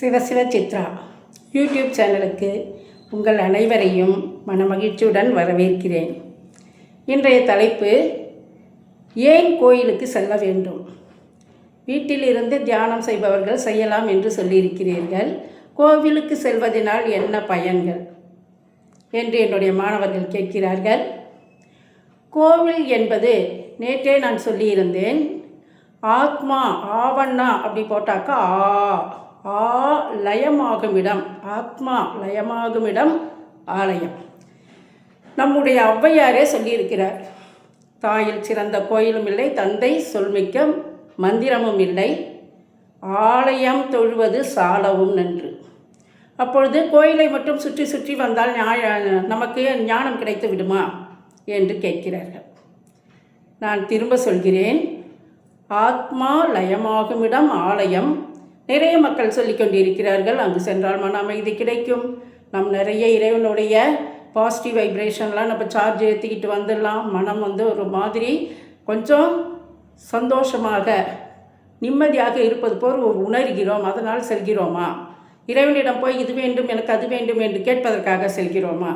சிவசிவ சித்ரா யூடியூப் சேனலுக்கு உங்கள் அனைவரையும் மனமகிழ்ச்சியுடன் வரவேற்கிறேன். இன்றைய தலைப்பு ஏன் கோயிலுக்கு செல்ல வேண்டும்? வீட்டிலிருந்து தியானம் செய்பவர்கள் செய்யலாம் என்று சொல்லியிருக்கிறீர்கள். கோவிலுக்கு செல்வதனால் என்ன பயன்கள்? என்று என்னுடைய மாணவர்கள் கேட்கிறார்கள். கோவில் என்பது நேற்றே நான் சொல்லியிருந்தேன் ஆத்மா ஆவண்ணா அப்படி போட்டாக்கா ஆ. ஆ லயமாகுமிடம் ஆத்மா லயமாகுமிடம் ஆலயம். நம்முடைய ஔவையாரே சொல்லியிருக்கிறார் தாயில் சிறந்த கோயிலும் இல்லை தந்தை சொல்மிக்க மந்திரமும் இல்லை. ஆலயம் தொழுவது சாலவும் நன்று. அப்பொழுது கோயிலை மட்டும் சுற்றி சுற்றி வந்தால் நியாய நமக்கு ஞானம் கிடைத்து விடுமா என்று கேட்கிறார்கள். நான் திரும்ப சொல்கிறேன் ஆத்மா லயமாகுமிடம் ஆலயம் நிறைய மக்கள் சொல்லிக் கொண்டிருக்கிறார்கள் அங்கு சென்றால் மன அமைதி கிடைக்கும். நம் நிறைய இறைவனுடைய பாசிட்டிவ் வைப்ரேஷன்லாம் நம்ம சார்ஜ் ஏற்றிக்கிட்டு வந்துடலாம். மனம் வந்து ஒரு மாதிரி கொஞ்சம் சந்தோஷமாக நிம்மதியாக இருப்பது போல் ஒரு உணர்கிறோம். அதனால் செல்கிறோமா? இறைவனிடம் போய் இது வேண்டும் எனக்கு அது வேண்டும் என்று கேட்பதற்காக செல்கிறோமா?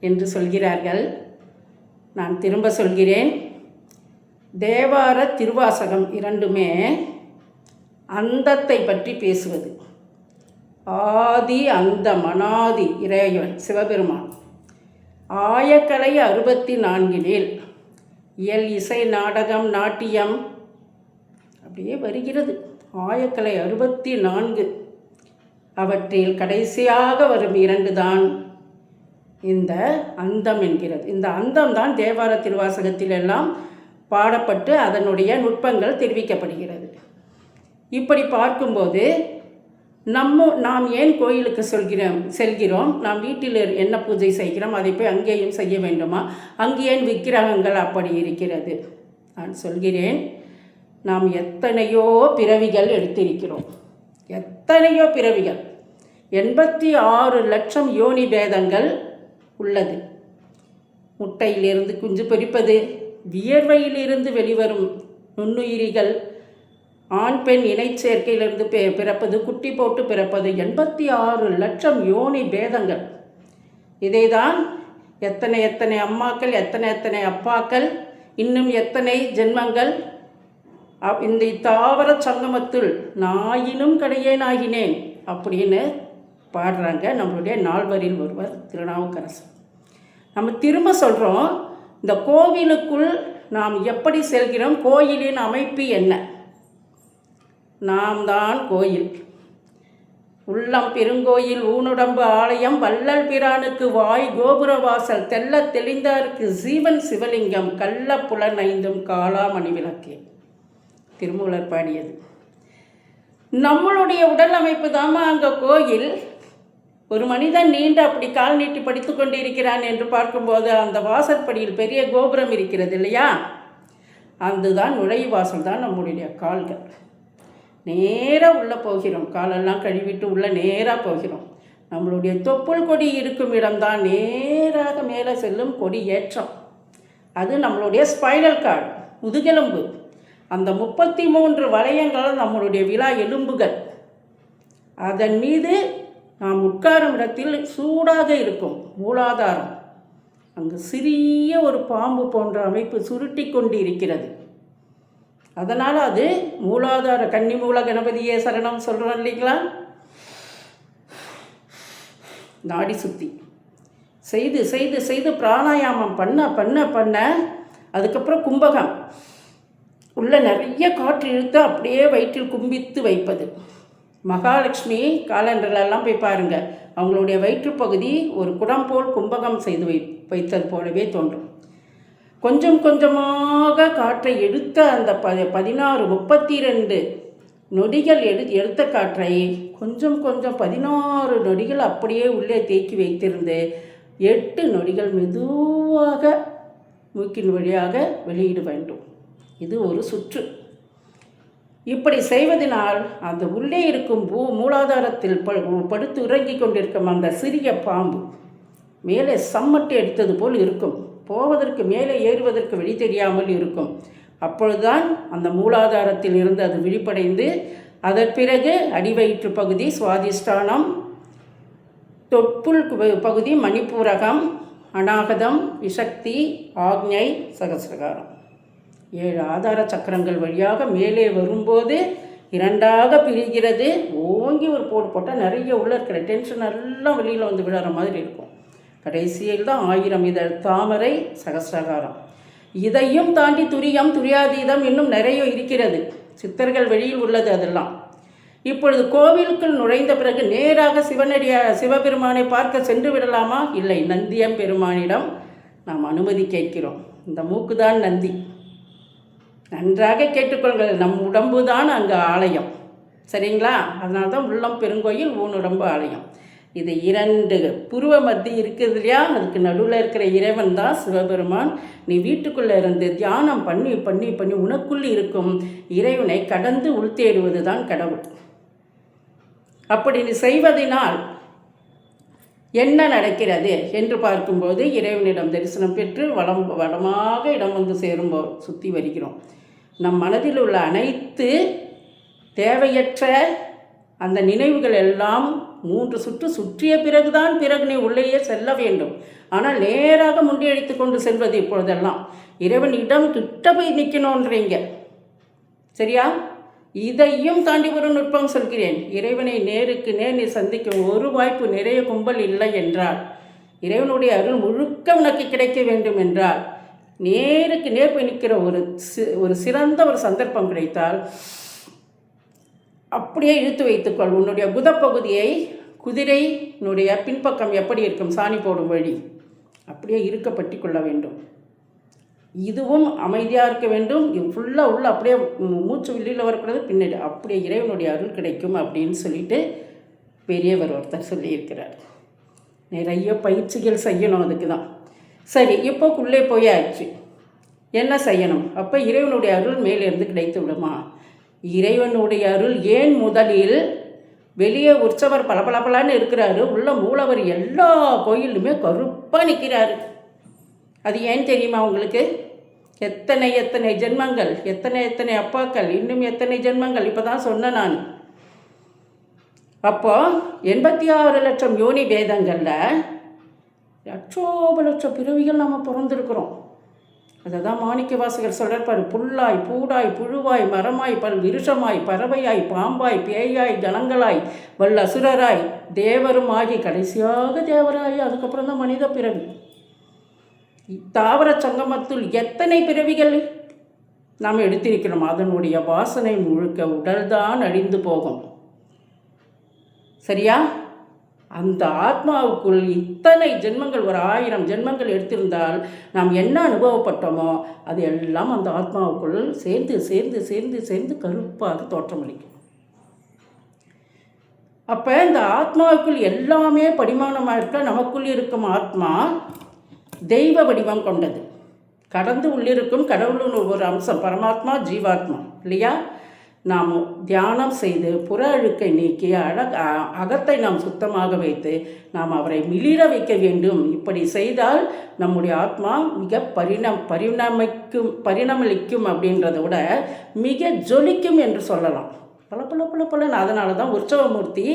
என்று சொல்கிறார்கள். நான் திரும்ப சொல்கிறேன். தேவார திருவாசகம் இரண்டுமே அந்தத்தை பற்றி பேசுவது. ஆதி அந்த மனாதி இறைவன் சிவபெருமான். ஆயக்கலை அறுபத்தி நான்கினில் இயல் இசை நாடகம் நாட்டியம் அப்படியே வருகிறது. ஆயக்கலை அறுபத்தி நான்கு அவற்றில் கடைசியாக வரும் இரண்டு தான் இந்த அந்தம் என்கிறது. இந்த அந்தம் தான் தேவார திருவாசகத்தில் எல்லாம் பாடப்பட்டு அதனுடைய நுட்பங்கள் தெரிவிக்கப்படுகிறது. இப்படி பார்க்கும்போது நம்ம நாம் ஏன் கோயிலுக்கு சொல்கிறோம் செல்கிறோம்? நாம் வீட்டில் என்ன பூஜை செய்கிறோம்? அதை போய் அங்கேயும் செய்ய வேண்டுமா? அங்கே ஏன் விக்கிரகங்கள் அப்படி இருக்கிறது? நான் சொல்கிறேன் நாம் எத்தனையோ பிறவிகள் எடுத்திருக்கிறோம். எத்தனையோ பிறவிகள். எண்பத்தி ஆறு லட்சம் யோனி பேதங்கள் உள்ளது. முட்டையிலிருந்து குஞ்சு பொறிப்பது வியர்வையிலிருந்து வெளிவரும் நுண்ணுயிரிகள் ஆண் பெண் இணை சேர்க்கையிலிருந்து பிறப்பது குட்டி போட்டு பிறப்பது எண்பத்தி ஆறு லட்சம் யோனி பேதங்கள். இதைதான் எத்தனை எத்தனை அம்மாக்கள் எத்தனை எத்தனை அப்பாக்கள் இன்னும் எத்தனை ஜென்மங்கள் அப்- இந்த தாவர சங்கமத்தில் நாயினும் கடையேனாகினேன் அப்படின்னு பாடுறாங்க நம்மளுடைய நால்வரில் ஒருவர் திருநாவுக்கரசு நம்ம திரும்ப சொல்கிறோம் இந்த கோவிலுக்குள் நாம் எப்படி செல்கிறோம் கோயிலின் அமைப்பு என்ன? நாம் தான் கோயில். உள்ளம் பெருங்கோயில் ஊனுடம்பு ஆலயம் வள்ளல் பிரானுக்கு வாய் கோபுர வாசல் தெல்ல தெளிந்தார்க்கு ஜீவன் சிவலிங்கம் கள்ள புலன் ஐந்தும் காளாமணி விளக்கே. திருமூலர் பாடியது. நம்மளுடைய உடல் அமைப்பு தாமா அங்கே கோயில். ஒரு மனிதன் நீண்டு அப்படி கால் நீட்டி படித்து கொண்டிருக்கிறான் என்று பார்க்கும்போது அந்த வாசற்படியில் பெரிய கோபுரம் இருக்கிறது இல்லையா? அதுதான் நுழைவாசல் தான் நம்முடைய கால்கள். நேராக உள்ளே போகிறோம். காலெல்லாம் கழுவிட்டு உள்ளே நேராக போகிறோம். நம்மளுடைய தொப்புள் கொடி இருக்கும் இடம்தான். நேராக மேலே செல்லும் கொடி ஏற்றம். அது நம்மளுடைய ஸ்பைனல் கார்டு முதுகெலும்பு. அந்த முப்பத்தி மூன்று வளையங்கள் நம்மளுடைய விழா எலும்புகள். அதன் மீது நாம் உட்காரும் இடத்தில் சூடாக இருக்கும் மூலாதாரம். அங்கு சிறிய ஒரு பாம்பு போன்ற அமைப்பு சுருட்டி கொண்டு இருக்கிறது அதனால் அது மூலாதார கன்னி மூல கணபதியே சரணம் சொல்கிறோம் இல்லைங்களா? நாடி சுத்தி. செய்து செய்து செய்து பிராணாயாமம் பண்ண பண்ண பண்ண அதுக்கப்புறம் கும்பகம். உள்ள நிறைய காற்று இழுத்து அப்படியே வயிற்றில் கும்பித்து வைப்பது. மகாலட்சுமி காலண்டர்லெல்லாம் போய் பாருங்கள் அவங்களுடைய வயிற்றுப்பகுதி ஒரு குடம் போல் கும்பகம் செய்து வை வைத்தது போலவே தோன்றும். கொஞ்சம் கொஞ்சமாக காற்றை எடுத்த அந்த ப பதினாறு முப்பத்தி ரெண்டு நொடிகள் எடு எடுத்த காற்றை கொஞ்சம் கொஞ்சம் பதினாறு நொடிகள் அப்படியே உள்ளே தேக்கி வைத்திருந்து எட்டு நொடிகள் மெதுவாக மூக்கின் வழியாக வெளியிட வேண்டும். இது ஒரு சுற்று. இப்படி செய்வதனால் அந்த உள்ளே இருக்கும் பூ மூலாதாரத்தில் படுத்து உறங்கிக் கொண்டிருக்கும் அந்த சிறிய பாம்பு மேலே சம்மட்டு எடுத்தது போல் இருக்கும். போவதற்கு மேலே ஏறுவதற்கு வழி தெரியாமல் இருக்கும். அப்பொழுதுதான் அந்த மூலாதாரத்தில் இருந்து அது விழிப்படைந்து அதன் பிறகு அடிவயிற்று பகுதி சுவாதிஷ்டானம் தொப்புள் பகுதி மணிப்பூரகம் அநாகதம் விசக்தி ஆக்ஞை சகசிரகாரம். ஏழு ஆதார சக்கரங்கள் வழியாக மேலே வரும்போது இரண்டாக பிரிகிறது. ஓங்கி ஒரு போடு போட்டால் நிறைய உள்ள இருக்கிற டென்ஷன் எல்லாம் வெளியில் வந்து விடுற மாதிரி இருக்கும். கடைசியில் தான் ஆயிரம் இதழ். தாமரை சகசிரகாரம். இதையும் தாண்டி துரியம் துரியாதீதம் இன்னும் நிறைய இருக்கிறது. சித்தர்கள் வெளியில் உள்ளது அதெல்லாம். இப்பொழுது கோவிலுக்குள் நுழைந்த பிறகு நேராக சிவனடிய சிவபெருமானை பார்க்க சென்று விடலாமா? இல்லை. நந்தியம் பெருமானிடம் நாம் அனுமதி கேட்கிறோம். இந்த மூக்குதான் நந்தி. நன்றாக கேட்டுக்கொள்கள். நம் உடம்பு தான் அங்கே ஆலயம். சரிங்களா? அதனால்தான் உள்ளம் பெருங்கோயில் ஊனுடம்பு ஆலயம். இது இரண்டு புருவ மத்தி இருக்குது இல்லையா? அதுக்கு நடுவில் இருக்கிற இறைவன் தான் சிவபெருமான். நீ வீட்டுக்குள்ளே இருந்து தியானம் பண்ணி பண்ணி பண்ணி உனக்குள் இருக்கும் இறைவனை கடந்து உள்தேடுவது தான் கடவுள். அப்படி நீ செய்வதனால் என்ன நடக்கிறது என்று பார்க்கும்போது இறைவனிடம் தரிசனம் பெற்று வளம் வளமாக இடம் வந்து சேரும்போ சுற்றி வருகிறோம். நம் மனதில் உள்ள அனைத்து தேவையற்ற அந்த நினைவுகள் எல்லாம் மூன்று சுற்று சுற்றிய பிறகுதான் பிறகு நீ உள்ளேயே செல்ல வேண்டும். ஆனால் நேராக முண்டியடித்து கொண்டு செல்வது இப்பொழுதெல்லாம். இறைவன் இடம் கிட்ட போய் நிற்கணுன்றீங்க. சரியா? இதையும் தாண்டி ஒரு நுட்பம் சொல்கிறேன். இறைவனை நேருக்கு நேர் நீ சந்திக்கும் ஒரு வாய்ப்பு நிறைய கும்பல் இல்லை என்றால் இறைவனுடைய அருள் முழுக்க உனக்கு கிடைக்க வேண்டும் என்றால் நேருக்கு நேர் போய் நிற்கிற ஒரு சி ஒரு சிறந்த ஒரு சந்தர்ப்பம் கிடைத்தால் அப்படியே இழுத்து வைத்துக்கொள் உன்னுடைய புதப்பகுதியை குதிரையினுடைய பின்பக்கம் எப்படி இருக்கும்? சாணி போடும் வழி. அப்படியே இருக்க கொள்ள வேண்டும். இதுவும் அமைதியாக இருக்க வேண்டும். ஃபுல்லாக உள்ள அப்படியே மூச்சு வெளியில் வரக்கூடாது. பின்னாடி அப்படியே இறைவனுடைய அருள் கிடைக்கும் அப்படின்னு சொல்லிட்டு பெரியவர் ஒருத்தர் சொல்லியிருக்கிறார். நிறைய பயிற்சிகள் செய்யணும் அதுக்கு தான். சரி இப்போ உள்ளே போயாச்சு. என்ன செய்யணும்? அப்போ இறைவனுடைய அருள் மேலிருந்து கிடைத்து விடுமா? இறைவனுடைய அருள் ஏன் முதலில் வெளியே உற்சவர் பளபளபலான்னு இருக்கிறாரு. உள்ள மூலவர் எல்லா கோயிலுமே கருப்பாக நிற்கிறாரு அது ஏன் தெரியுமா உங்களுக்கு? எத்தனை எத்தனை ஜென்மங்கள் எத்தனை எத்தனை அப்பாக்கள் இன்னும் எத்தனை ஜென்மங்கள்? இப்போ தான் சொன்னேன் நான். அப்போ எண்பத்தி ஆறு லட்சம் யோனி பேதங்களில் லட்சோப லட்சம் பிறவிகள் நம்ம பிறந்திருக்கிறோம். அதை தான் மாணிக்க வாசகர் சொல்றார் புல்லாய் பூடாய் புழுவாய் மரமாய் பல் விருஷமாய் பறவையாய் பாம்பாய் பேயாய் ஜனங்களாய் வல்ல அசுரராய் தேவரும் ஆகி கடைசியாக தேவராய் அதுக்கப்புறம் தான் மனித பிறவி. தாவர சங்கமத்தில் எத்தனை பிறவிகள்? நாம் எடுத்திருக்கிறோம் அதனுடைய வாசனை முழுக்க உடல்தான் அழிந்து போகும். சரியா? அந்த ஆத்மாவுக்குள் இத்தனை ஜென்மங்கள் ஒரு ஆயிரம் ஜென்மங்கள் எடுத்திருந்தால் நாம் என்ன அனுபவப்பட்டோமோ அது எல்லாம் அந்த ஆத்மாவுக்குள் சேர்ந்து சேர்ந்து சேர்ந்து சேர்ந்து கருப்பாக தோற்றமளிக்கும் அப்போ இந்த ஆத்மாவுக்குள் எல்லாமே படிமானமாக இருக்க நமக்குள் இருக்கும் ஆத்மா தெய்வ வடிவம் கொண்டது. கடந்து உள்ளிருக்கும் கடவுளின் ஒரு அம்சம் பரமாத்மா ஜீவாத்மா இல்லையா? நாம் தியானம் செய்து புற அழுக்கை நீக்கி அழக அகத்தை நாம் சுத்தமாக வைத்து நாம் அவரை மிளிர வைக்க வேண்டும். இப்படி செய்தால் நம்முடைய ஆத்மா மிக பரிணம் பரிணமிக்கும் பரிணமளிக்கும் அப்படின்றத விட மிக ஜொலிக்கும் என்று சொல்லலாம். பல பல பல பலன்னு அதனால தான் உற்சவமூர்த்தி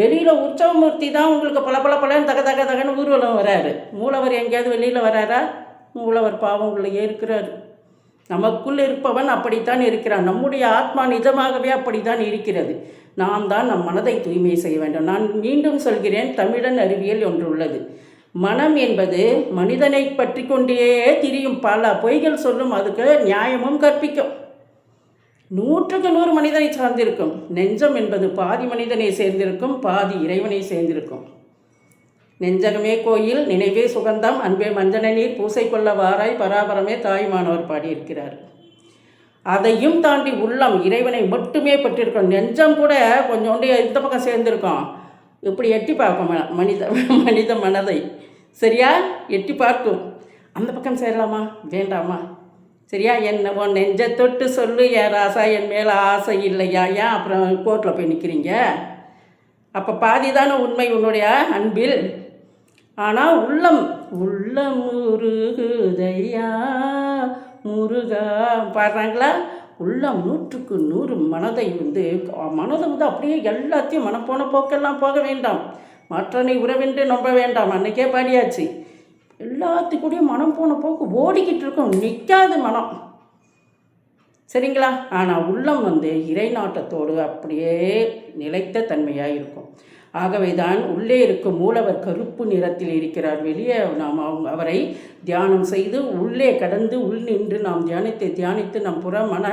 வெளியில் உற்சவமூர்த்தி தான் உங்களுக்கு பல பல பலன்னு தக தக தகன்னு ஊர்வலம் வராரு. மூலவர் எங்கேயாவது வெளியில் வராரா? மூலவர் பாவம் உள்ளே இருக்கிறாரு. நமக்குள் இருப்பவன் அப்படித்தான் இருக்கிறான். நம்முடைய ஆத்மா நிஜமாகவே அப்படித்தான் இருக்கிறது. நாம் தான் நம் மனதை தூய்மை செய்ய வேண்டும். நான் மீண்டும் சொல்கிறேன் தமிழன் அறிவியல் ஒன்று உள்ளது. மனம் என்பது மனிதனை பற்றி கொண்டே திரியும். பல பொய்கள் சொல்லும் அதுக்கு நியாயமும் கற்பிக்கும். நூற்றுக்கு நூறு மனிதனை சார்ந்திருக்கும். நெஞ்சம் என்பது பாதி மனிதனை சேர்ந்திருக்கும் பாதி இறைவனை சேர்ந்திருக்கும். நெஞ்சகமே கோயில் நினைவே சுகந்தம் அன்பே மஞ்சன நீர் பூசை கொள்ள வாராய் பராபரமே தாய்மானவர் பாடியிருக்கிறார். அதையும் தாண்டி உள்ளம் இறைவனை மட்டுமே பற்றிருக்கோம் நெஞ்சம் கூட கொஞ்சோண்டு இந்த பக்கம் சேர்ந்துருக்கோம். இப்படி எட்டி பார்க்கும் மனித மனித மனதை. சரியா? எட்டி பார்க்கும். அந்த பக்கம் சேரலாமா? வேண்டாமா? சரியா? என்ன உன் நெஞ்ச தொட்டு சொல்லு. ஏன் ராசா என் மேலே ஆசை இல்லையா? ஏன் அப்புறம் கோர்ட்டில் போய் நிற்கிறீங்க அப்போ பாதி தானே உண்மை உன்னுடைய அன்பில்? ஆனால் உள்ளம் உள்ளம் முருகுதையா முருகா பாடுறாங்களா? உள்ளம் நூற்றுக்கு நூறு மனதை வந்து மனதை வந்து அப்படியே எல்லாத்தையும் மனப்போன போக்கெல்லாம் போக வேண்டாம். மற்றனை உறவென்று நம்ப வேண்டாம். அன்னைக்கே பாடியாச்சு. எல்லாத்துக்கூடயும் மனம் போன போக்கு ஓடிக்கிட்டு இருக்கும். நிற்காது மனம். சரிங்களா? ஆனால் உள்ளம் வந்து இறை நாட்டத்தோடு அப்படியே நிலைத்த தன்மையாக இருக்கும் ஆகவே தான் உள்ளே இருக்கும் மூலவர் கருப்பு நிறத்தில் இருக்கிறார். வெளியே நாம் அவங்க அவரை தியானம் செய்து உள்ளே கடந்து உள் நின்று நாம் தியானித்து தியானித்து நம் புற மன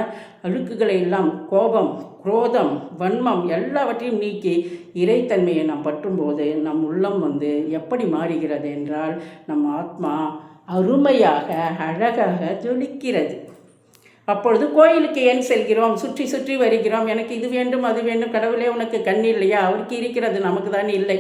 அழுக்குகளை எல்லாம் கோபம் குரோதம் வன்மம் எல்லாவற்றையும் நீக்கி இறைத்தன்மையை நாம் பற்றும்போது நம் உள்ளம் வந்து எப்படி மாறுகிறது என்றால் நம் ஆத்மா அருமையாக அழகாக ஜொலிக்கிறது. அப்பொழுது கோயிலுக்கு ஏன் செல்கிறோம்? சுற்றி சுற்றி வருகிறோம். எனக்கு இது வேண்டும் அது வேண்டும். கடவுளே உனக்கு கண் இல்லையா? அவருக்கு இருக்கிறது நமக்கு தான் இல்லை.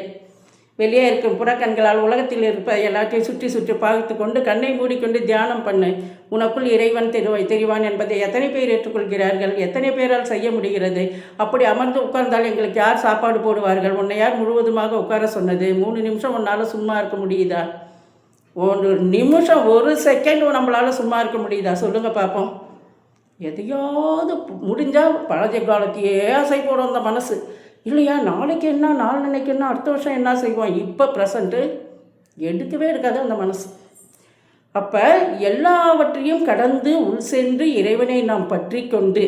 வெளியே இருக்கும் புறக்கண்களால் உலகத்தில் இருப்ப எல்லாத்தையும் சுற்றி சுற்றி பார்த்து கொண்டு கண்ணை மூடிக்கொண்டு தியானம் பண்ணு. உனக்குள் இறைவன் தெரிவாய் தெரிவான் என்பதை எத்தனை பேர் ஏற்றுக்கொள்கிறார்கள்? எத்தனை பேரால் செய்ய முடிகிறது? அப்படி அமர்ந்து உட்கார்ந்தால் எங்களுக்கு யார் சாப்பாடு போடுவார்கள்? உன்னை யார் முழுவதுமாக உட்கார சொன்னது? மூணு நிமிஷம் உன்னால் சும்மா இருக்க முடியுதா? ஒரு நிமிஷம் ஒரு செகண்ட் நம்மளால் சும்மா இருக்க முடியுதா? சொல்லுங்கள் பார்ப்போம் எதையாவது முடிஞ்சால் பழைய காலத்தையே அசை போடும் அந்த மனசு. இல்லையா? நாளைக்கு என்ன நாளைக்கு என்ன அடுத்த வருஷம் என்ன செய்வோம்? இப்போ ப்ரெசண்ட்டு எடுக்கவே இருக்காது அந்த மனசு. அப்போ எல்லாவற்றையும் கடந்து உள் சென்று இறைவனை நாம் பற்றி கொண்டு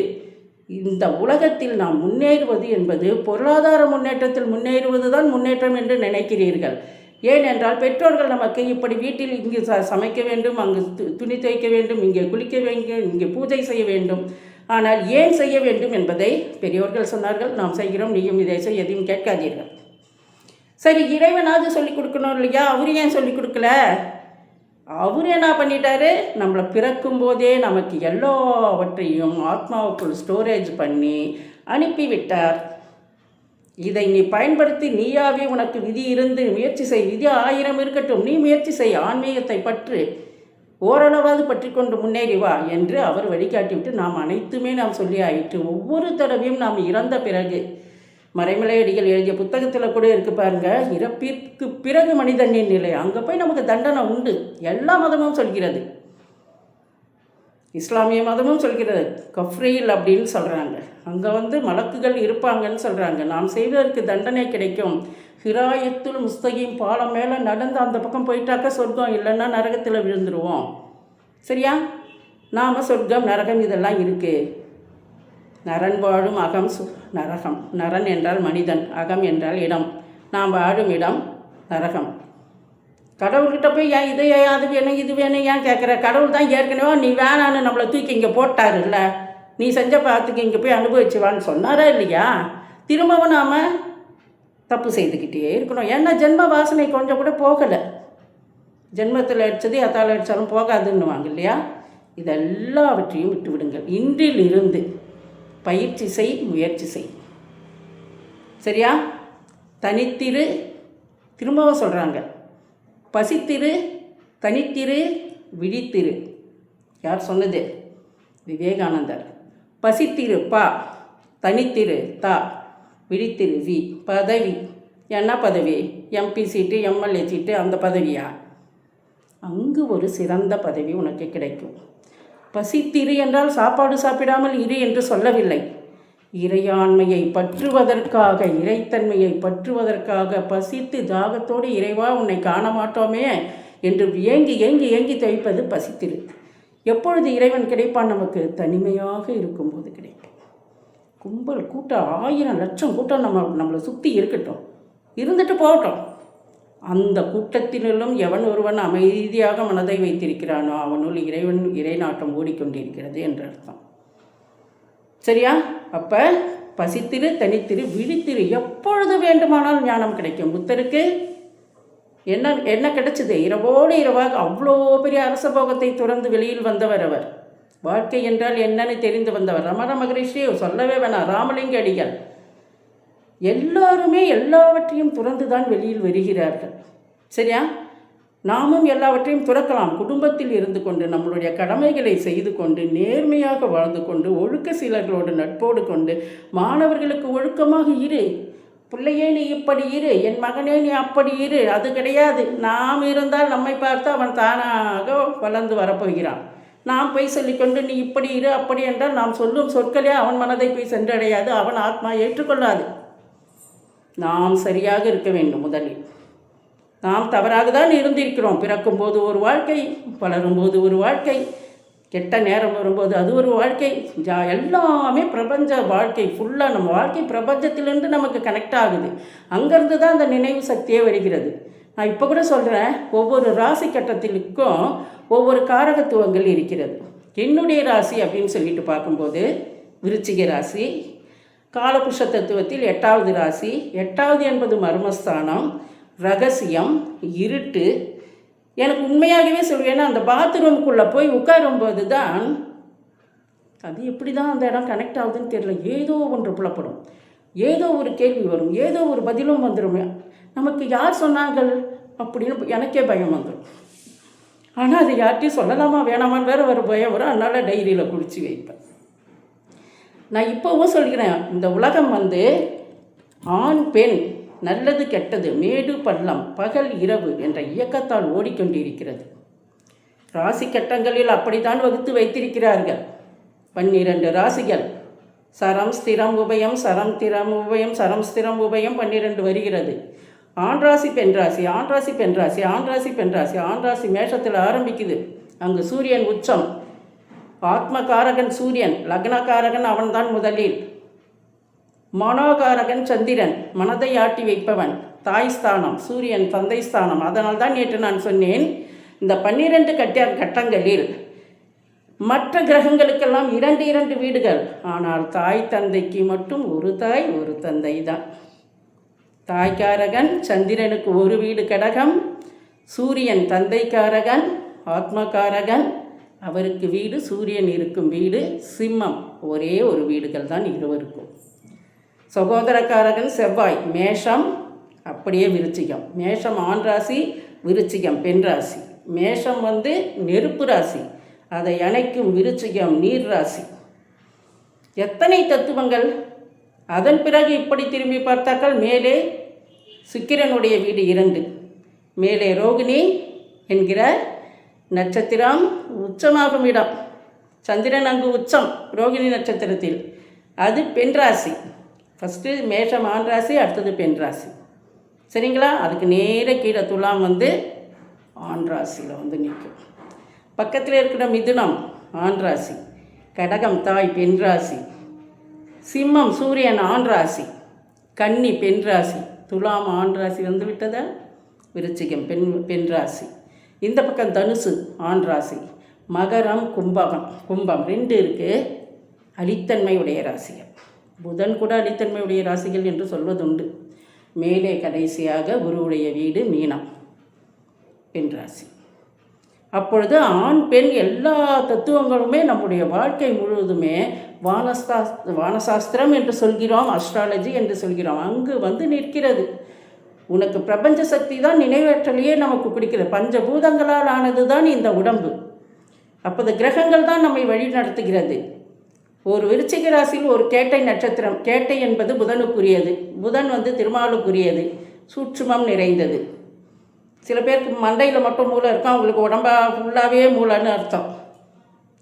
இந்த உலகத்தில் நாம் முன்னேறுவது என்பது பொருளாதார முன்னேற்றத்தில் முன்னேறுவது தான் முன்னேற்றம் என்று நினைக்கிறீர்கள். ஏனென்றால் பெற்றோர்கள் நமக்கு இப்படி வீட்டில் இங்கு ச சமைக்க வேண்டும் அங்கு துணி துவைக்க வேண்டும் இங்கே குளிக்க வேண்டும் இங்கே பூஜை செய்ய வேண்டும். ஆனால் ஏன் செய்ய வேண்டும் என்பதை பெரியோர்கள் சொன்னார்கள். நாம் செய்கிறோம் நீயும் இதை செய்ய எதையும் கேட்காதீர்கள். சரி இறைவனாவது சொல்லிக் கொடுக்கணும் இல்லையா? அவரு ஏன் சொல்லிக் கொடுக்கல? அவர் என்ன பண்ணிட்டாரு? நம்மளை பிறக்கும் போதே நமக்கு எல்லாவற்றையும் ஆத்மாவுக்குள் ஸ்டோரேஜ் பண்ணி அனுப்பிவிட்டார். இதை நீ பயன்படுத்தி நீயாவே உனக்கு விதி இருந்து முயற்சி செய். விதி ஆயிரம் இருக்கட்டும். நீ முயற்சி செய். ஆன்மீகத்தை பற்று. ஓரளவாவது பற்றி கொண்டு முன்னேறி வா என்று அவர் வழிகாட்டிவிட்டு நாம் அனைத்துமே நாம் சொல்லி ஆயிற்று. ஒவ்வொரு தடவையும் நாம் இறந்த பிறகு. மறைமலையடிகள் எழுதிய புத்தகத்தில் கூட இருக்கு பாருங்க. இறப்பிற்கு பிறகு மனிதனின் நிலை. அங்கே போய் நமக்கு தண்டனை உண்டு. எல்லா மதமும் சொல்கிறது. இஸ்லாமிய மதமும் சொல்கிறது கஃப்ரீல் அப்படின்னு சொல்கிறாங்க அங்கே வந்து மலக்குகள் இருப்பாங்கன்னு சொல்கிறாங்க நாம் செய்வதற்கு தண்டனை கிடைக்கும். ஹிராயத்துல் முஸ்தகிம் பாலம் மேலே நடந்து அந்த பக்கம் போயிட்டாக்கா சொர்க்கம் இல்லைன்னா நரகத்தில் விழுந்துருவோம். சரியா? நாம் சொர்க்கம் நரகம் இதெல்லாம் இருக்குது நரன் வாழும் அகம் சு நரகம். நரன் என்றால் மனிதன் அகம் என்றால் இடம். நாம் வாழும் இடம் நரகம். கடவுள்கிட்ட போய் ஏன் இது ஏன் அது வேணும் இது வேணும் ஏன் கேட்குற கடவுள் தான் ஏற்கனவே நீ வேணான்னு நம்மளை தூக்கி இங்கே போட்டாருல்ல. நீ செஞ்ச பார்த்துக்கு இங்கே போய் அனுபவிச்சு வான்னு சொன்னாரா இல்லையா? திரும்பவும் நாம் தப்பு செய்துக்கிட்டே இருக்கணும். ஏன்னா ஜென்ம வாசனை கொஞ்சம் கூட போகலை. ஜென்மத்தில் அடித்தது எத்தால் அடித்தாலும் போகாதுன்னுவாங்க இல்லையா? இதெல்லாவற்றையும் விட்டு விடுங்கள் இன்றில் இருந்து பயிற்சி செய் முயற்சி செய். சரியா? தனித்திரு. திரும்பவும் சொல்கிறாங்க பசித்திரு தனித்திரு விழித்திரு. யார் சொன்னது? விவேகானந்தர். பசித்திரு பா தனித்திரு தா. விழித்திரு வி. பதவி. என்ன பதவி? எம்பி சீட்டு எம்எல்ஏ சீட்டு அந்த பதவியா? அங்கு ஒரு சிறந்த பதவி உனக்கு கிடைக்கும். பசித்திரு என்றால் சாப்பாடு சாப்பிடாமல் இரு என்று சொல்லவில்லை. இறையாண்மையை பற்றுவதற்காக இறைத்தன்மையை பற்றுவதற்காக பசித்து தாகத்தோடு இறைவா உன்னை காண மாட்டோமே என்று ஏங்கி ஏங்கி ஏங்கி தவிப்பது பசித்திரு. எப்பொழுது இறைவன் கிடைப்பான்? நமக்கு தனிமையாக இருக்கும்போது கிடைக்கும். கும்பல் கூட்டம் ஆயிரம் லட்சம் கூட்டம் நம்ம நம்மளை சுற்றி இருக்கட்டும். இருந்துட்டு போகட்டும். அந்த கூட்டத்திலும் எவன் ஒருவன் அமைதியாக மனதை வைத்திருக்கிறானோ அவனுள் இறைவன் இறைநாட்டம் ஓடிக்கொண்டிருக்கிறது என்று அர்த்தம். சரியா? அப்போ பசித்திரு தனித்திரு விழித்திரு. எப்பொழுது வேண்டுமானாலும் ஞானம் கிடைக்கும். புத்தருக்கு என்ன என்ன கிடைச்சது? இரவோடு இரவாக அவ்வளோ பெரிய அரச போகத்தை துறந்து வெளியில் வந்தவர் அவர். வாழ்க்கை என்றால் என்னன்னு தெரிந்து வந்தவர். ரமண மகரிஷி சொல்லவே வேணாம். ராமலிங்க அடிகள். எல்லாருமே எல்லாவற்றையும் துறந்து தான் வெளியில் வருகிறார்கள். சரியா? நாமும் எல்லாவற்றையும் துறக்கலாம். குடும்பத்தில் இருந்து கொண்டு நம்மளுடைய கடமைகளை செய்து கொண்டு நேர்மையாக வாழ்ந்து கொண்டு ஒழுக்க சீலர்களோடு நட்போடு கொண்டு மாணவர்களுக்கு ஒழுக்கமாக இரு. பிள்ளையே நீ இப்படி இரு. என் மகனே நீ அப்படி இரு. அது கிடையாது. நாம் இருந்தால் நம்மை பார்த்து அவன் தானாக வளர்ந்து வரப்போகிறான். நாம் போய் சொல்லிக்கொண்டு நீ இப்படி இரு. அப்படி என்றால் நாம் சொல்லும் சொற்களே அவன் மனதை போய் சென்றடையாது. அவன் ஆத்மா ஏற்றுக்கொள்ளாது. நாம் சரியாக இருக்க வேண்டும் முதலில். நாம் தவறாக தான் இருந்திருக்கிறோம். பிறக்கும்போது ஒரு வாழ்க்கை வளரும்போது ஒரு வாழ்க்கை கெட்ட நேரம் வரும்போது அது ஒரு வாழ்க்கை. ஜா எல்லாமே பிரபஞ்ச வாழ்க்கை. ஃபுல்லாக நம்ம வாழ்க்கை பிரபஞ்சத்திலேருந்து நமக்கு கனெக்ட் ஆகுது. அங்கேருந்து தான் அந்த நினைவு சக்தியே வருகிறது. நான் இப்போ கூட சொல்கிறேன் ஒவ்வொரு ராசி கட்டத்திற்கும் ஒவ்வொரு காரகத்துவங்கள் இருக்கிறது. என்னுடைய ராசி அப்படின்னு சொல்லிட்டு பார்க்கும்போது விருச்சிக ராசி காலபுஷ தத்துவத்தில் எட்டாவது ராசி. எட்டாவது என்பது மர்மஸ்தானம். ரகசியம் இருட்டு. எனக்கு உண்மையாகவே சொல்வேன்னா அந்த பாத்ரூமுக்குள்ளே போய் உட்காரும்போது தான் அது எப்படி தான் அந்த இடம் கனெக்ட் ஆகுதுன்னு தெரியல. ஏதோ ஒன்று புலப்படும். ஏதோ ஒரு கேள்வி வரும். ஏதோ ஒரு பதிலும் வந்துடும் நமக்கு யார் சொன்னாங்கள் அப்படின்னு எனக்கே பயம் வந்துடும் ஆனால் அது யார்கிட்டையும் சொல்லலாமா வேணாமான்னு வேறு ஒரு பயம் வரும். அதனால் டைரியில் குடிச்சு வைப்பேன். நான் இப்போவும் சொல்கிறேன் இந்த உலகம் வந்து ஆண் பெண் நல்லது கெட்டது மேடு பள்ளம் பகல் இரவு என்ற இயக்கத்தால் ஓடிக்கொண்டிருக்கிறது. ராசி கட்டங்களில் அப்படித்தான் வகுத்து வைத்திருக்கிறார்கள். பன்னிரண்டு ராசிகள். சரம் ஸ்திரம் உபயம் சரம் திரம் உபயம் சரம் ஸ்திரம் உபயம் பன்னிரெண்டு வருகிறது. ஆண் ராசி பெண் ராசி ஆண் ராசி பெண் ராசி ஆண் ராசி பெண் ராசி ஆண் ராசி மேஷத்தில் ஆரம்பிக்குது. அங்கு சூரியன் உச்சம். ஆத்மகாரகன் சூரியன் லக்னகாரகன் அவன்தான் முதலில். மனோகாரகன் சந்திரன் மனதை ஆட்டி வைப்பவன் தாய் ஸ்தானம் சூரியன் தந்தை ஸ்தானம். அதனால் தான் நேற்று நான் சொன்னேன் இந்த பன்னிரண்டு கட்ட கட்டங்களில் மற்ற கிரகங்களுக்கெல்லாம் இரண்டு இரண்டு வீடுகள். ஆனால் தாய் தந்தைக்கு மட்டும் ஒரு தாய் ஒரு தந்தை தான் தாய்க்காரகன் சந்திரனுக்கு ஒரு வீடு கடகம் சூரியன் தந்தைக்காரகன் ஆத்மகாரகன் அவருக்கு வீடு சூரியன் இருக்கும் வீடு சிம்மம். ஒரே ஒரு வீடுகள் தான் இருவருக்கும். சகோதரக்காரகன் செவ்வாய் மேஷம் அப்படியே விருச்சிகம். மேஷம் ஆண் ராசி விருச்சிகம் பெண் ராசி. மேஷம் வந்து நெருப்பு ராசி. அதை அணைக்கும் விருச்சிகம் நீர் ராசி. எத்தனை தத்துவங்கள்? அதன் பிறகு இப்படி திரும்பி பார்த்தாக்கள் மேலே சுக்கிரனுடைய வீடு இரண்டு. மேலே ரோகிணி என்கிற நட்சத்திரம் உச்சமாகும் இடம். சந்திரன் அங்கு உச்சம் ரோகிணி நட்சத்திரத்தில். அது பெண் ராசி. ஃபஸ்ட்டு மேஷம் ஆண் ராசி அடுத்தது பெண் ராசி. சரிங்களா? அதுக்கு நேர கீழே துலாம் வந்து ஆண் ராசியில் வந்து நிற்கும் பக்கத்தில் இருக்கிற மிதுனம் ஆண் ராசி. கடகம் தாய் பெண் ராசி. சிம்மம் சூரியன் ஆண் ராசி. கன்னி பெண் ராசி. துலாம் ஆண் ராசி வந்து விட்டதா? விருச்சிகம் பெண் பெண் ராசி. இந்த பக்கம் தனுசு ஆண் ராசி. மகரம் கும்பகம் கும்பம் ரெண்டு இருக்குது அழித்தன்மையுடைய ராசிகள். புதன் கூட அடித்தன்மையுடைய ராசிகள் என்று சொல்வதுண்டு. மேலே கடைசியாக குருவுடைய வீடு மீனம் பெண் ராசி. அப்பொழுது ஆண் பெண் எல்லா தத்துவங்களுமே நம்முடைய வாழ்க்கை முழுவதுமே வானஸ்தா வானசாஸ்திரம் என்று சொல்கிறோம் அஸ்ட்ராலஜி என்று சொல்கிறோம். அங்கு வந்து நிற்கிறது. உனக்கு பிரபஞ்ச சக்தி தான் நினைவேற்றலையே நமக்கு பிடிக்கிறது. பஞ்சபூதங்களால் ஆனது தான் இந்த உடம்பு. அப்போது கிரகங்கள் தான் நம்மை வழி நடத்துகிறது ஒரு விருச்சிக ராசியில் ஒரு கேட்டை நட்சத்திரம் கேட்டை என்பது புதனுக்குரியது. புதன் வந்து திருமாலுக்குரியது சூட்சுமம் நிறைந்தது. சில பேருக்கு மண்டையில் மட்டும் மூளை இருக்கும் அவங்களுக்கு உடம்பா ஃபுல்லாகவே மூளைன்னு அர்த்தம்.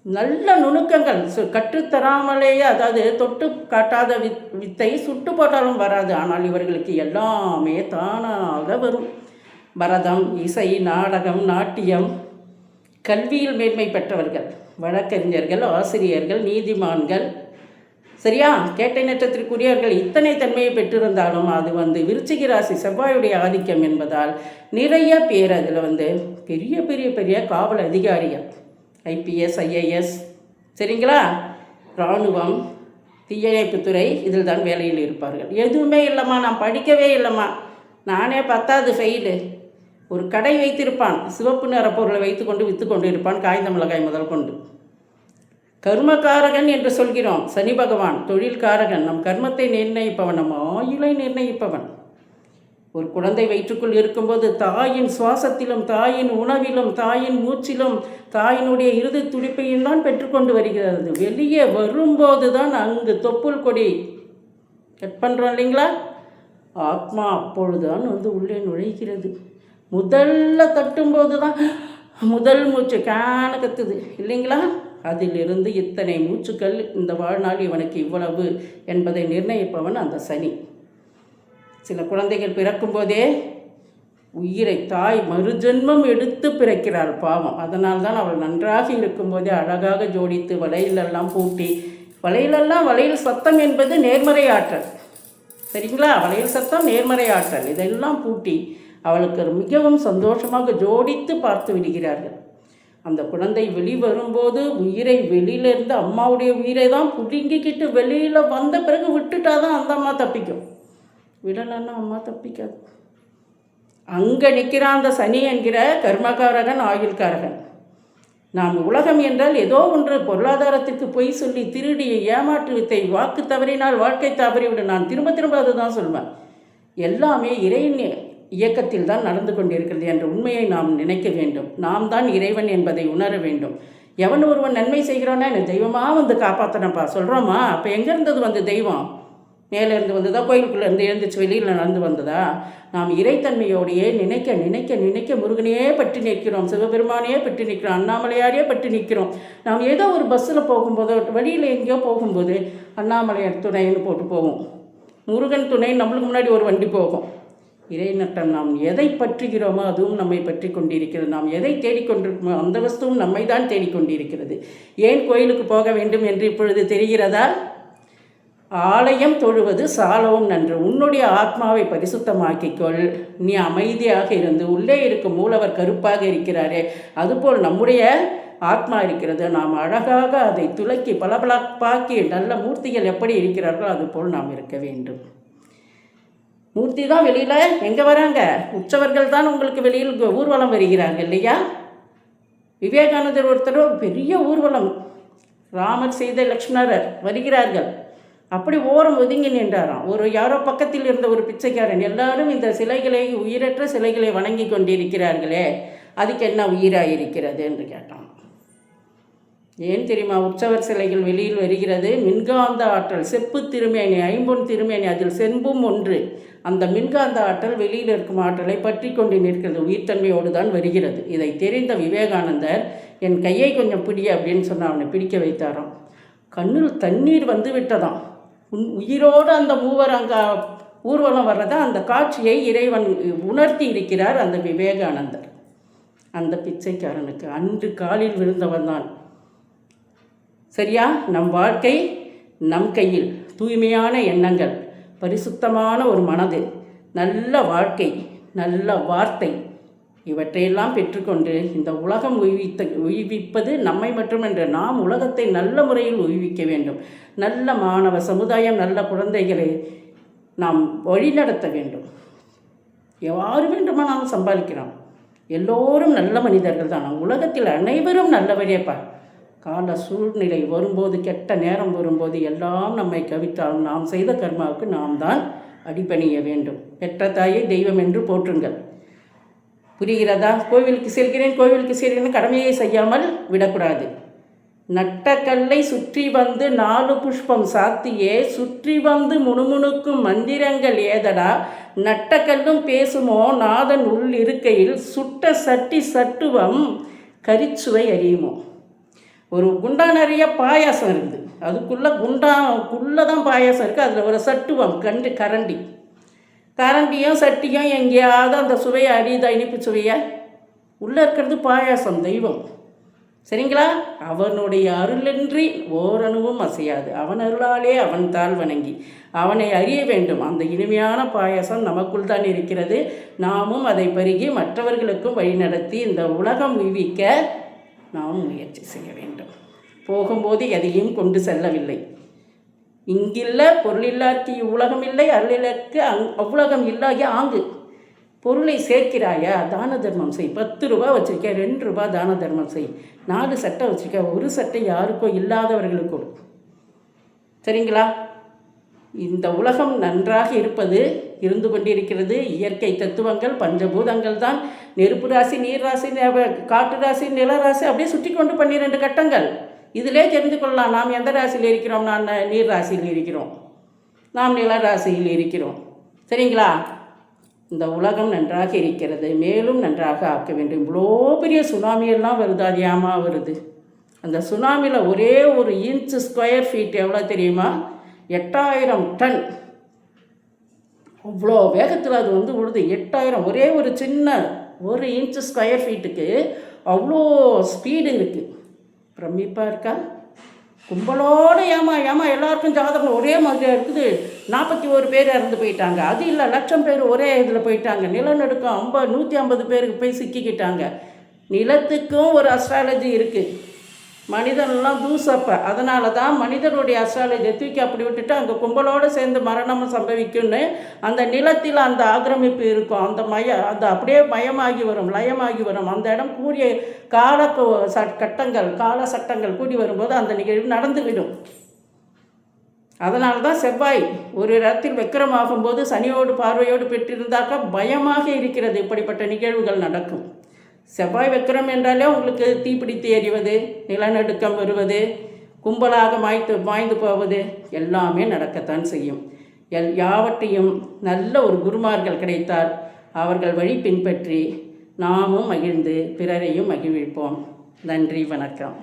நல்ல நுணுக்கங்கள் சு கற்றுத்தராமலேயே அதாவது தொட்டு காட்டாத வித் வித்தை சுட்டு போட்டாலும் வராது. ஆனால் இவர்களுக்கு எல்லாமே தானாக வரும். பரதம் இசை நாடகம் நாட்டியம் கல்வியில் மேன்மை பெற்றவர்கள். வழக்கறிஞர்கள் ஆசிரியர்கள் நீதிமான்கள். சரியா? கேட்டை நட்சத்திற்குரியவர்கள் இத்தனை தன்மையை பெற்றிருந்தாலும் அது வந்து விருச்சிக ராசி செவ்வாயுடைய ஆதிக்கம் என்பதால் நிறைய பேர் அதில் வந்து பெரிய பெரிய பெரிய காவல் அதிகாரிகள். ஐபிஎஸ் ஐஏஎஸ் சரிங்களா? இராணுவம் தீயணைப்புத்துறை இதில் தான் வேலையில் இருப்பார்கள். எதுவுமே இல்லைம்மா நான் படிக்கவே இல்லைம்மா. நானே பத்தாவது ஃபெயிலு ஒரு கடை வைத்திருப்பான் சிவப்பு நிற பொருளை வைத்து கொண்டு விற்று கொண்டு இருப்பான் காய்ந்த மிளகாய் முதல் கொண்டு. கர்மகாரகன் என்று சொல்கிறோம் சனி பகவான் தொழில்காரகன். நம் கர்மத்தை நிர்ணயிப்பவன் நம் ஆயுளை நிர்ணயிப்பவன். ஒரு குழந்தை வயிற்றுக்குள் இருக்கும்போது தாயின் சுவாசத்திலும் தாயின் உணவிலும் தாயின் மூச்சிலும் தாயினுடைய இறுதி துடிப்பையும் தான் பெற்றுக்கொண்டு வருகிறது. வெளியே வரும்போது தான் அங்கு தொப்புள் கொடி. கட் பண்ணுறோம் இல்லைங்களா? ஆத்மா அப்பொழுதுதான் வந்து உள்ளே நுழைகிறது. முதல்ல தட்டும்போது தான் முதல் மூச்சு கேன கத்துது. இல்லைங்களா? அதிலிருந்து இத்தனை மூச்சுக்கள் இந்த வாழ்நாள் இவனுக்கு இவ்வளவு என்பதை நிர்ணயிப்பவன் அந்த சனி. சில குழந்தைகள் பிறக்கும்போதே உயிரை தாய் மறுஜென்மம் எடுத்து பிறக்கிறாள் பாவம். அதனால் தான் அவள் நன்றாக இருக்கும்போதே அழகாக ஜோடித்து வலையிலெல்லாம் பூட்டி வலையிலெல்லாம் வலையில் சத்தம் என்பது நேர்மறை ஆற்றல் சரிங்களா? வளையல் சத்தம் நேர்மறை ஆற்றல் இதெல்லாம் பூட்டி அவளுக்கு மிகவும் சந்தோஷமாக ஜோடித்து பார்த்து விடுகிறார்கள். அந்த குழந்தை வெளி வரும்போது உயிரை வெளியிலேருந்து அம்மாவுடைய உயிரை தான் புடுங்கிக்கிட்டு வெளியில் வந்த பிறகு விட்டுட்டா தான் அந்த அம்மா தப்பிக்கும். விடலைன்னா அம்மா தப்பிக்காது. அங்கே நிற்கிறான் அந்த சனி என்கிற கர்மகாரகன் ஆயுள்காரகன். நாம் உலகம் என்றால் ஏதோ ஒன்று பொருளாதாரத்திற்கு பொய் சொல்லி திருடிய ஏமாற்று வித்தை வாக்கு தவறினால் வாழ்க்கை தவறிவிடும். நான் திரும்ப திரும்ப அதுதான் சொல்வேன். எல்லாமே இறை இயக்கத்தில் தான் நடந்து கொண்டிருக்கிறது என்ற உண்மையை நாம் நினைக்க வேண்டும். நாம் தான் இறைவன் என்பதை உணர வேண்டும். எவன் ஒருவன் நன்மை செய்கிறோன்னா என்னை தெய்வமாக வந்து காப்பாற்றினப்பா சொல்கிறோமா அப்போ எங்கே இருந்தது வந்து தெய்வம்? மேலே இருந்து வந்ததா? கோயிலுக்குள்ளே இருந்து வெளியில் நடந்து வந்ததா? நாம் இறைத்தன்மையோடையே நினைக்க நினைக்க நினைக்க முருகனையே பற்றி நிற்கிறோம். சிவபெருமானையே பற்றி நிற்கிறோம். அண்ணாமலையாரையே பற்றி நிற்கிறோம். நாம் ஏதோ ஒரு பஸ்ஸில் போகும்போதோ வழியில் எங்கேயோ போகும்போது அண்ணாமலையார் துணைன்னு போட்டு போவோம். முருகன் துணை நம்மளுக்கு முன்னாடி ஒரு வண்டி போகும். இறைநட்டம் நாம் எதை பற்றுகிறோமோ அதுவும் நம்மை பற்றி கொண்டிருக்கிறது நாம் எதை தேடிக்கொண்டிருக்கோமோ அந்த வஸ்துவும் நம்மை தான் தேடிக்கொண்டிருக்கிறது. ஏன் கோயிலுக்கு போக வேண்டும் என்று இப்பொழுது தெரிகிறதா? ஆலயம் தொழுவது சாலவும் நன்று. உன்னுடைய ஆத்மாவை பரிசுத்தமாக்கிக்கொள். நீ அமைதியாக இருந்து உள்ளே இருக்கும் மூலவர் கருப்பாக இருக்கிறாரே. அதுபோல் நம்முடைய ஆத்மா இருக்கிறது. நாம் அழகாக அதை துலக்கி பளபளப்பாக்கி நல்ல மூர்த்திகள் எப்படி இருக்கிறார்களோ அதுபோல் நாம் இருக்க வேண்டும். மூர்த்தி தான் வெளியில்? எங்கே வராங்க? உற்சவர்கள் தான் உங்களுக்கு வெளியில் ஊர்வலம் வருகிறார்கள் இல்லையா? விவேகானந்தர் ஒருத்தர் பெரிய ஊர்வலம். ராமர் செய்த லக்ஷ்மணரர் வருகிறார்கள். அப்படி ஓரம் ஒதுங்கி நின்றாராம். ஒரு யாரோ பக்கத்தில் இருந்த ஒரு பிச்சைக்காரன். எல்லாரும் இந்த சிலைகளை உயிரற்ற சிலைகளை வணங்கி கொண்டிருக்கிறார்களே. அதுக்கு என்ன உயிராக இருக்கிறது என்று கேட்டான். ஏன் தெரியுமா? உற்சவர் சிலைகள் வெளியில் வருகிறது. மின்காந்த ஆற்றல் செப்பு திருமேனி ஐம்பொன் திருமேனி அதில் செம்பும் ஒன்று. அந்த மின்காந்த ஆற்றல் வெளியில் இருக்கும் ஆற்றலை பற்றி கொண்டு நிற்கிறது. உயிர்த்தன்மையோடு தான் வருகிறது. இதை தெரிந்த விவேகானந்தர் என் கையை கொஞ்சம் பிடி அப்படின்னு சொன்ன அவனை பிடிக்க வைத்தாராம். கண்ணில் தண்ணீர் வந்து விட்டதாம். உன் உயிரோடு அந்த மூவர் அங்கே ஊர்வலம் வர்றதா? அந்த காட்சியை இறைவன் உணர்த்தி இருக்கிறார் அந்த விவேகானந்தர். அந்த பிச்சைக்காரனுக்கு அன்று காலில் விழுந்தவன் தான். சரியா? நம் வாழ்க்கை நம் கையில். தூய்மையான எண்ணங்கள். பரிசுத்தமான ஒரு மனது. நல்ல வாழ்க்கை நல்ல வார்த்தை. இவற்றையெல்லாம் பெற்றுக்கொண்டு இந்த உலகம் உய்வித்த உய்விப்பது நம்மை மட்டுமன்று. நாம் உலகத்தை நல்ல முறையில் உய்விக்க வேண்டும். நல்ல மாணவ சமுதாயம் நல்ல குழந்தைகளை நாம் வழிநடத்த வேண்டும். எவ்வாறு வேண்டுமானாலும் சம்பாதிக்கிறோம் எல்லோரும் நல்ல மனிதர்கள் தான். உலகத்தில் அனைவரும் நல்லவரேப்பா. கால சூழ்நிலை வரும்போது கெட்ட நேரம் வரும்போது எல்லாம் நம்மை கவித்தாலும் நாம் செய்த கர்மாவுக்கு நாம் தான் அடிபணிய வேண்டும். பெற்ற தாயை தெய்வம் என்று போற்றுங்கள். புரிகிறதா? கோவிலுக்கு செல்கிறேன் கோவிலுக்கு செல்கிறேன் கடமையை செய்யாமல் விடக்கூடாது. நட்டக்கல்லை சுற்றி வந்து நாலு புஷ்பம் சாத்தியே சுற்றி வந்து முணுமுணுக்கும் மந்திரங்கள் ஏதடா? நட்டக்கல்லும் பேசுமோ? நாதன் உள் இருக்கையில் சுட்ட சட்டி சட்டுவம் கரிச்சுவை அறியுமோ? ஒரு குண்டா நிறைய பாயாசம் இருக்குது. அதுக்குள்ளே குண்டாக்குள்ளே தான் பாயாசம் இருக்குது அதில் ஒரு சட்டுவம் கண்டு கரண்டி. கரண்டியும் சட்டியும் எங்கேயாவது அந்த சுவையை அறியுதா இனிப்பு சுவையை? உள்ளே இருக்கிறது பாயாசம் தெய்வம். சரிங்களா? அவனுடைய அருளின்றி ஓரணுவும் அசையாது. அவன் அருளாலே அவன் தாழ் வணங்கி. அவனை அறிய வேண்டும். அந்த இனிமையான பாயசம் நமக்குள் தான் இருக்கிறது. நாமும் அதை பருகி மற்றவர்களுக்கும் வழிநடத்தி இந்த உலகம் உய்விக்க நாம் முயற்சி செய்ய வேண்டும். போகும்போது எதையும் கொண்டு செல்லவில்லை. இங்கில்ல பொருளில்லார்க்கு இவ்வுலகம் இல்லை அருளிலக்கு அங் அவ்வுலகம் இல்லாய ஆங்கு. பொருளை சேர்க்கிறாயா? தான தர்மம் செய். பத்து ரூபா வச்சுருக்க ரெண்டு ரூபா தான தர்மம் செய். நாலு சட்டை வச்சுருக்க ஒரு சட்டை யாருக்கோ இல்லாதவர்களுக்கு. கொடு சரிங்களா? இந்த உலகம் நன்றாக இருப்பது இருந்து கொண்டிருக்கிறது. இயற்கை தத்துவங்கள் பஞ்சபூதங்கள் தான். நெருப்பு ராசி நீர் ராசி காட்டு ராசி நில ராசி அப்படியே சுற்றி கொண்டு பன்னிரெண்டு கட்டங்கள். இதிலே தெரிந்து கொள்ளலாம். நாம் எந்த ராசியில் இருக்கிறோம்? நான் நீர் ராசியில் இருக்கிறோம். நாம் நில ராசியில் இருக்கிறோம். சரிங்களா? இந்த உலகம் நன்றாக இருக்கிறது. மேலும் நன்றாக ஆக்க வேண்டும். இவ்வளோ பெரிய சுனாமியெல்லாம் வருது. அது ஏமா வருது? அந்த சுனாமியில் ஒரே ஒரு இன்ச் ஸ்கொயர் ஃபீட் எவ்வளோ தெரியுமா? எட்டாயிரம் டன். அவ்வளோ வேகத்தில் அது வந்து விழுது எட்டாயிரம் ஒரே ஒரு சின்ன ஒரு இன்ச் ஸ்கொயர் ஃபீட்டுக்கு அவ்வளோ ஸ்பீடு இருக்குது பிரமிப்பாக இருக்கா? கும்பலோடு ஏமா ஏமா எல்லாருக்கும் ஜாதகம் ஒரே மாதிரியாக இருக்குது. நாற்பத்தி ஒரு பேர் இறந்து போயிட்டாங்க. அது இல்லை லட்சம் பேர் ஒரே இதில் போயிட்டாங்க. நிலநடுக்கம் ஐம்பது நூற்றி ஐம்பது பேருக்கு போய் சிக்கிக்கிட்டாங்க. நிலத்துக்கும் ஒரு அஸ்ட்ராலஜி இருக்குது மனிதன்லாம் தூசப்ப. அதனால தான் மனிதனுடைய அஸ்ட்ராலஜியை தூக்கி அப்படி விட்டுட்டு அங்கே கும்பலோடு சேர்ந்து மரணம் சம்பவிக்கும்னு அந்த நிலத்தில் அந்த ஆக்கிரமிப்பு இருக்கும். அந்த மய அந்த அப்படியே மயமாகி வரும் லயமாகி வரும். அந்த இடம் கூடிய கால ச- கட்டங்கள் கால சட்டங்கள் கூடி வரும்போது அந்த நிகழ்வு நடந்துவிடும். அதனால தான் செவ்வாய் ஒரு இடத்தில் வெக்கிரமாகும்போது சனியோடு பார்வையோடு பெற்றிருந்தாக்க பயமாக இருக்கிறது. இப்படிப்பட்ட நிகழ்வுகள் நடக்கும். செவ்வாய் வெக்கிரம் என்றாலே உங்களுக்கு தீப்பிடித்து எறிவது நிலநடுக்கம் வருவது கும்பலாக மாய்த்து மாய்ந்து போவது எல்லாமே நடக்கத்தான் செய்யும். எல் யாவற்றையும் நல்ல ஒரு குருமார்கள் கிடைத்தால் அவர்கள் வழி பின்பற்றி நாமும் மகிழ்ந்து பிறரையும் மகிழ்விப்போம். நன்றி வணக்கம்.